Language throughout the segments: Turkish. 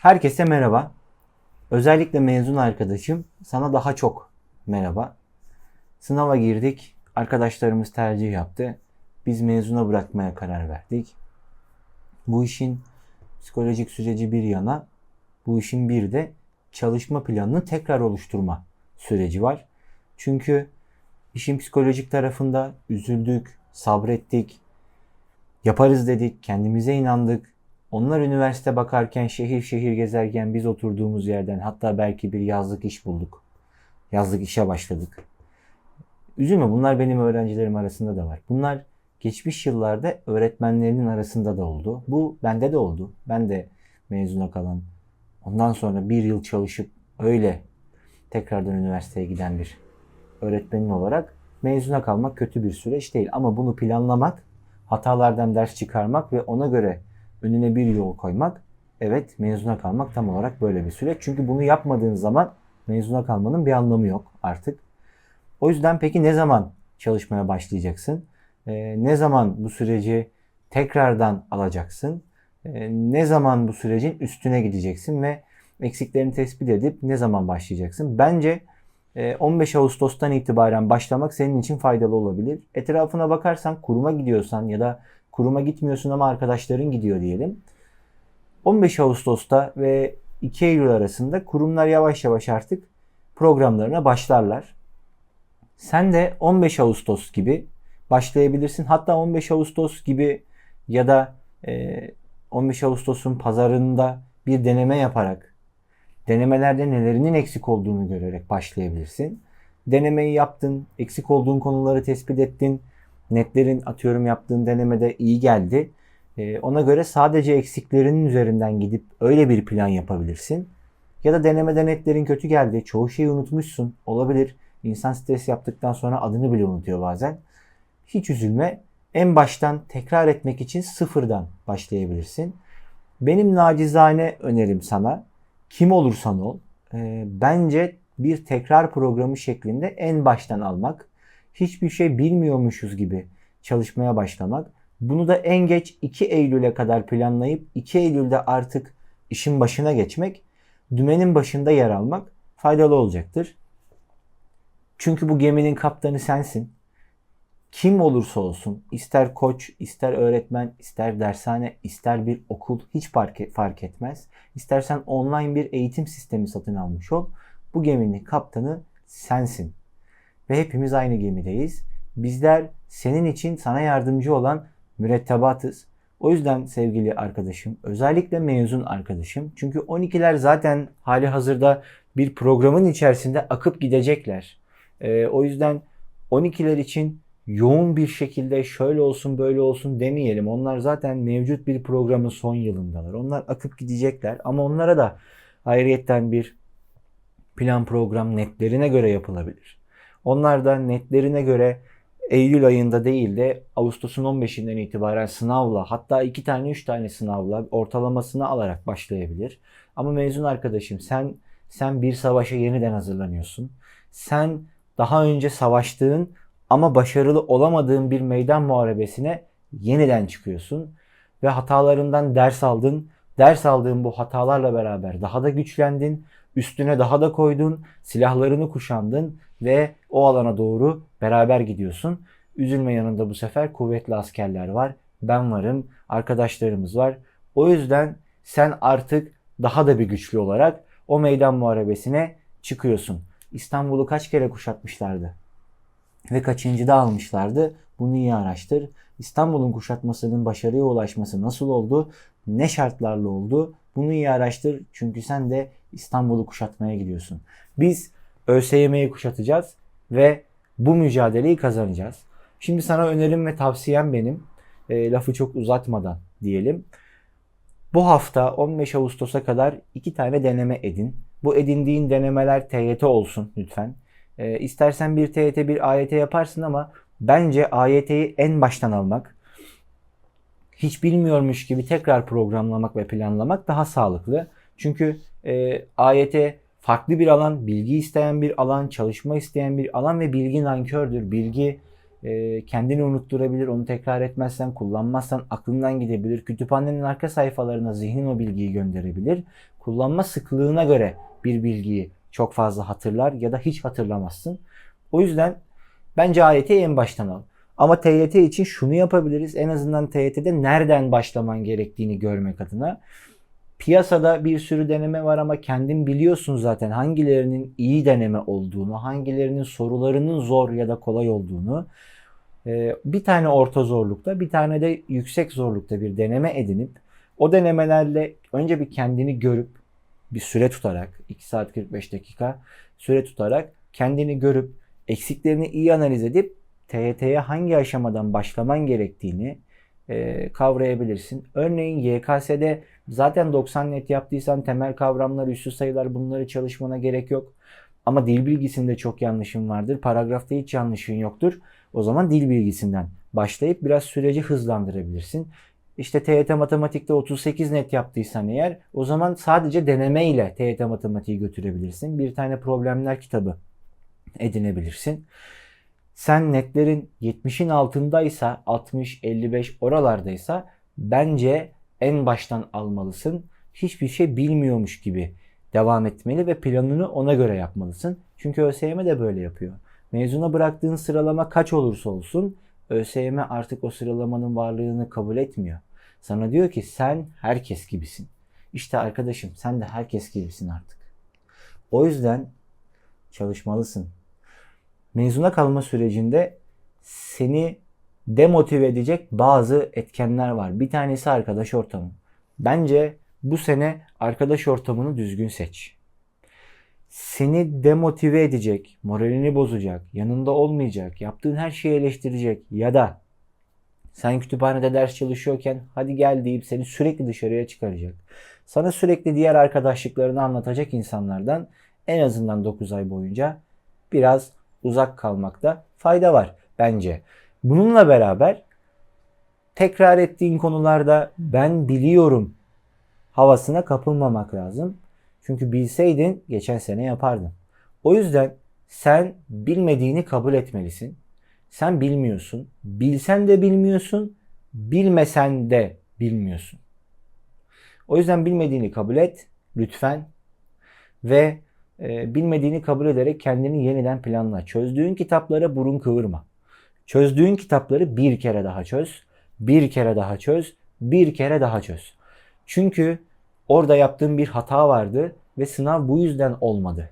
Herkese merhaba. Özellikle mezun arkadaşım sana daha çok merhaba. Sınava girdik. Arkadaşlarımız tercih yaptı. Biz mezuna bırakmaya karar verdik. Bu işin psikolojik süreci bir yana, bu işin bir de çalışma planını tekrar oluşturma süreci var. Çünkü işin psikolojik tarafında üzüldük, sabrettik, yaparız dedik, kendimize inandık. Onlar üniversite bakarken, şehir şehir gezerken biz oturduğumuz yerden hatta belki bir yazlık iş bulduk. Yazlık işe başladık. Üzülme bunlar benim öğrencilerim arasında da var. Bunlar geçmiş yıllarda öğretmenlerinin arasında da oldu. Bu bende de oldu. Ben de mezuna kalan, ondan sonra bir yıl çalışıp öyle tekrardan üniversiteye giden bir öğretmenin olarak mezuna kalmak kötü bir süreç değil. Ama bunu planlamak, hatalardan ders çıkarmak ve ona göre önüne bir yol koymak, evet mezuna kalmak tam olarak böyle bir süreç. Çünkü bunu yapmadığın zaman mezuna kalmanın bir anlamı yok artık. O yüzden peki ne zaman çalışmaya başlayacaksın? Ee, ne zaman bu süreci tekrardan alacaksın? Ee, ne zaman bu sürecin üstüne gideceksin ve eksiklerini tespit edip ne zaman başlayacaksın? Bence 15 e, Ağustos'tan itibaren başlamak senin için faydalı olabilir. Etrafına bakarsan kuruma gidiyorsan ya da kuruma gitmiyorsun ama arkadaşların gidiyor diyelim. 15 Ağustos'ta ve 2 Eylül arasında kurumlar yavaş yavaş artık programlarına başlarlar. Sen de 15 Ağustos gibi başlayabilirsin. Hatta 15 Ağustos gibi ya da 15 e, Ağustos'un pazarında bir deneme yaparak denemelerde nelerinin eksik olduğunu görerek başlayabilirsin. Denemeyi yaptın, eksik olduğun konuları tespit ettin. Netlerin atıyorum yaptığın denemede iyi geldi. E, ona göre sadece eksiklerinin üzerinden gidip öyle bir plan yapabilirsin. Ya da denemede netlerin kötü geldi. Çoğu şeyi unutmuşsun. Olabilir. İnsan stres yaptıktan sonra adını bile unutuyor bazen. Hiç üzülme. En baştan tekrar etmek için sıfırdan başlayabilirsin. Benim nacizane önerim sana kim olursan ol e, bence bir tekrar programı şeklinde en baştan almak. Hiçbir şey bilmiyormuşuz gibi çalışmaya başlamak. Bunu da en geç 2 Eylül'e kadar planlayıp 2 Eylül'de artık işin başına geçmek, dümenin başında yer almak faydalı olacaktır. Çünkü bu geminin kaptanı sensin. Kim olursa olsun, ister koç, ister öğretmen, ister dershane, ister bir okul hiç fark, fark etmez. İstersen online bir eğitim sistemi satın almış ol. Bu geminin kaptanı sensin. Ve hepimiz aynı gemideyiz. Bizler senin için sana yardımcı olan mürettebatız. O yüzden sevgili arkadaşım, özellikle mezun arkadaşım. Çünkü 12'ler zaten hali hazırda bir programın içerisinde akıp gidecekler. Ee, o yüzden 12'ler için yoğun bir şekilde şöyle olsun böyle olsun demeyelim. Onlar zaten mevcut bir programın son yılındalar. Onlar akıp gidecekler ama onlara da ayrıyetten bir plan program netlerine göre yapılabilir. Onlar da netlerine göre Eylül ayında değil de Ağustos'un 15'inden itibaren sınavla hatta iki tane üç tane sınavla ortalamasını alarak başlayabilir. Ama mezun arkadaşım sen sen bir savaşa yeniden hazırlanıyorsun. Sen daha önce savaştığın ama başarılı olamadığın bir meydan muharebesine yeniden çıkıyorsun ve hatalarından ders aldın. Ders aldığın bu hatalarla beraber daha da güçlendin. Üstüne daha da koydun, silahlarını kuşandın ve o alana doğru beraber gidiyorsun. Üzülme yanında bu sefer kuvvetli askerler var. Ben varım, arkadaşlarımız var. O yüzden sen artık daha da bir güçlü olarak o meydan muharebesine çıkıyorsun. İstanbul'u kaç kere kuşatmışlardı? Ve kaçıncı da almışlardı? Bunu iyi araştır. İstanbul'un kuşatmasının başarıya ulaşması nasıl oldu? Ne şartlarla oldu? Bunu iyi araştır. Çünkü sen de İstanbul'u kuşatmaya gidiyorsun. Biz ÖSYM'yi kuşatacağız ve bu mücadeleyi kazanacağız. Şimdi sana önerim ve tavsiyem benim. E, lafı çok uzatmadan diyelim. Bu hafta 15 Ağustos'a kadar iki tane deneme edin. Bu edindiğin denemeler TYT olsun lütfen. E, istersen bir TYT bir AYT yaparsın ama bence AYT'yi en baştan almak, hiç bilmiyormuş gibi tekrar programlamak ve planlamak daha sağlıklı. Çünkü e, AYT farklı bir alan, bilgi isteyen bir alan, çalışma isteyen bir alan ve bilgi nankördür. Bilgi e, kendini unutturabilir. Onu tekrar etmezsen, kullanmazsan aklından gidebilir. Kütüphanenin arka sayfalarına zihnin o bilgiyi gönderebilir. Kullanma sıklığına göre bir bilgiyi çok fazla hatırlar ya da hiç hatırlamazsın. O yüzden bence AYT'yi en baştan al. Ama TYT için şunu yapabiliriz. En azından TYT'de nereden başlaman gerektiğini görmek adına. Piyasada bir sürü deneme var ama kendin biliyorsun zaten hangilerinin iyi deneme olduğunu, hangilerinin sorularının zor ya da kolay olduğunu. Ee, bir tane orta zorlukta, bir tane de yüksek zorlukta bir deneme edinip o denemelerle önce bir kendini görüp bir süre tutarak 2 saat 45 dakika süre tutarak kendini görüp eksiklerini iyi analiz edip TYT'ye hangi aşamadan başlaman gerektiğini e, kavrayabilirsin. Örneğin YKS'de zaten 90 net yaptıysan temel kavramlar, üssü sayılar bunları çalışmana gerek yok. Ama dil bilgisinde çok yanlışın vardır. Paragrafta hiç yanlışın yoktur. O zaman dil bilgisinden başlayıp biraz süreci hızlandırabilirsin. İşte TYT matematikte 38 net yaptıysan eğer o zaman sadece deneme ile TYT matematiği götürebilirsin. Bir tane problemler kitabı edinebilirsin. Sen netlerin 70'in altındaysa 60, 55 oralardaysa bence en baştan almalısın. Hiçbir şey bilmiyormuş gibi devam etmeli ve planını ona göre yapmalısın. Çünkü ÖSYM de böyle yapıyor. Mezuna bıraktığın sıralama kaç olursa olsun ÖSYM artık o sıralamanın varlığını kabul etmiyor. Sana diyor ki sen herkes gibisin. İşte arkadaşım sen de herkes gibisin artık. O yüzden çalışmalısın. Mezuna kalma sürecinde seni demotive edecek bazı etkenler var. Bir tanesi arkadaş ortamı. Bence bu sene arkadaş ortamını düzgün seç. Seni demotive edecek, moralini bozacak, yanında olmayacak, yaptığın her şeyi eleştirecek ya da sen kütüphanede ders çalışıyorken hadi gel deyip seni sürekli dışarıya çıkaracak. Sana sürekli diğer arkadaşlıklarını anlatacak insanlardan en azından 9 ay boyunca biraz uzak kalmakta fayda var bence. Bununla beraber tekrar ettiğin konularda ben biliyorum havasına kapılmamak lazım. Çünkü bilseydin geçen sene yapardın. O yüzden sen bilmediğini kabul etmelisin. Sen bilmiyorsun. Bilsen de bilmiyorsun. Bilmesen de bilmiyorsun. O yüzden bilmediğini kabul et lütfen ve e, bilmediğini kabul ederek kendini yeniden planla. Çözdüğün kitaplara burun kıvırma. Çözdüğün kitapları bir kere daha çöz, bir kere daha çöz, bir kere daha çöz. Çünkü orada yaptığın bir hata vardı ve sınav bu yüzden olmadı.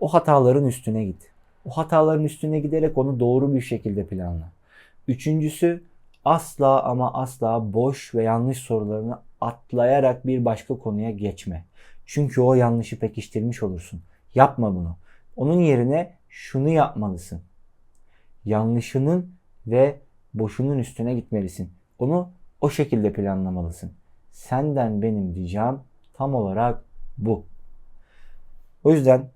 O hataların üstüne git. O hataların üstüne giderek onu doğru bir şekilde planla. Üçüncüsü asla ama asla boş ve yanlış sorularını atlayarak bir başka konuya geçme. Çünkü o yanlışı pekiştirmiş olursun. Yapma bunu. Onun yerine şunu yapmalısın. Yanlışının ve boşunun üstüne gitmelisin. Onu o şekilde planlamalısın. Senden benim ricam tam olarak bu. O yüzden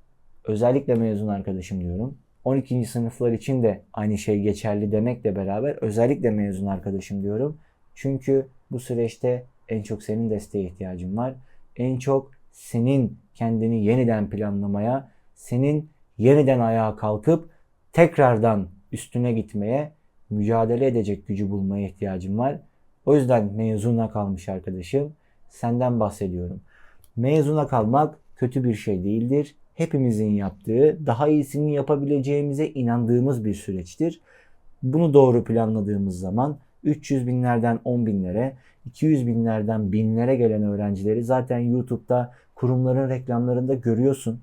özellikle mezun arkadaşım diyorum. 12. sınıflar için de aynı şey geçerli demekle beraber özellikle mezun arkadaşım diyorum. Çünkü bu süreçte en çok senin desteğe ihtiyacın var. En çok senin kendini yeniden planlamaya, senin yeniden ayağa kalkıp tekrardan üstüne gitmeye, mücadele edecek gücü bulmaya ihtiyacın var. O yüzden mezuna kalmış arkadaşım senden bahsediyorum. Mezuna kalmak kötü bir şey değildir. Hepimizin yaptığı, daha iyisini yapabileceğimize inandığımız bir süreçtir. Bunu doğru planladığımız zaman 300 binlerden 10 binlere, 200 binlerden binlere gelen öğrencileri zaten YouTube'da kurumların reklamlarında görüyorsun.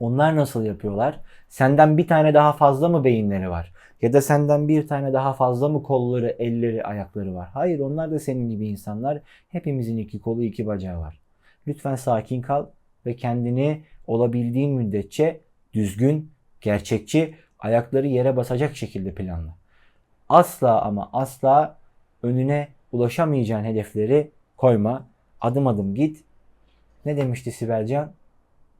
Onlar nasıl yapıyorlar? Senden bir tane daha fazla mı beyinleri var? Ya da senden bir tane daha fazla mı kolları, elleri, ayakları var? Hayır onlar da senin gibi insanlar. Hepimizin iki kolu, iki bacağı var. Lütfen sakin kal ve kendini olabildiğin müddetçe düzgün, gerçekçi, ayakları yere basacak şekilde planla. Asla ama asla önüne ulaşamayacağın hedefleri koyma. Adım adım git. Ne demişti Sibelcan?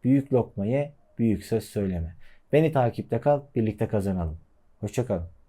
Büyük lokmayı büyük söz söyleme. Beni takipte kal, birlikte kazanalım. Hoşçakalın.